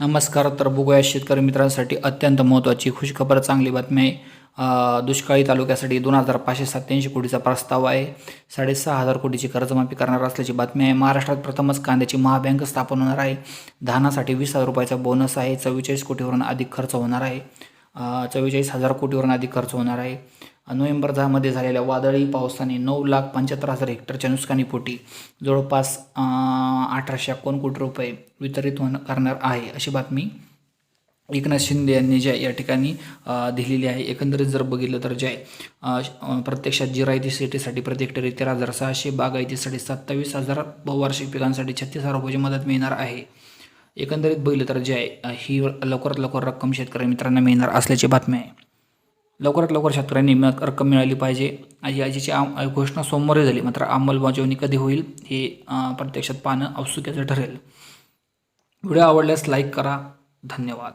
नमस्कार तर बघूया शेतकरी मित्रांसाठी अत्यंत महत्त्वाची खुशखबर चांगली बातमी आहे. दुष्काळी तालुक्यासाठी दोन हजार पाचशे सत्त्याऐंशी कोटीचा प्रस्ताव आहे. साडेसहा हजार कोटीची कर्जमाफी करणार असल्याची बातमी आहे. महाराष्ट्रात प्रथमच कांद्याची महाबँक स्थापन होणार आहे. धानासाठी वीस हजार रुपयाचा बोनस आहे. चव्वेचाळीस कोटीवरून अधिक खर्च होणार आहे. चव्वेचाळीस हजार कोटीवरून अधिक खर्च होणार आहे. नोव्हेंबर दहामध्ये झालेल्या वादळी पावसाने नऊ लाख पंच्याहत्तर हजार हेक्टरच्या नुकसानीपोटी जवळपास अठराशे एकोणकोटी कोटी रुपये वितरित होण करणार आहे अशी बातमी एकनाथ शिंदे यांनी जे या ठिकाणी दिलेली आहे. एकंदरीत जर बघितलं तर जे प्रत्यक्षात जिरायती शेतीसाठी प्रति हेक्टरी तेरा हजार सहाशे बागायतीसाठी सत्तावीस हजार बहुवार्षिक पिकांसाठी छत्तीस हजार रुपयाची मदत मिळणार आहे. एकंदरीत बघितलं तर जे आहे ही लवकरात लवकर रक्कम शेतकरी मित्रांना मिळणार असल्याची बातमी आहे. लवकरात लवकर शेतकऱ्यांनी रक्कम मिळाली पाहिजे. आजी आजीची आम घोषणा सोमवारी झाली मात्र अंमलबजावणी कधी होईल हे प्रत्यक्षात पाहणं औत्सुक्याचं ठरेल. व्हिडिओ आवडल्यास लाईक करा. धन्यवाद.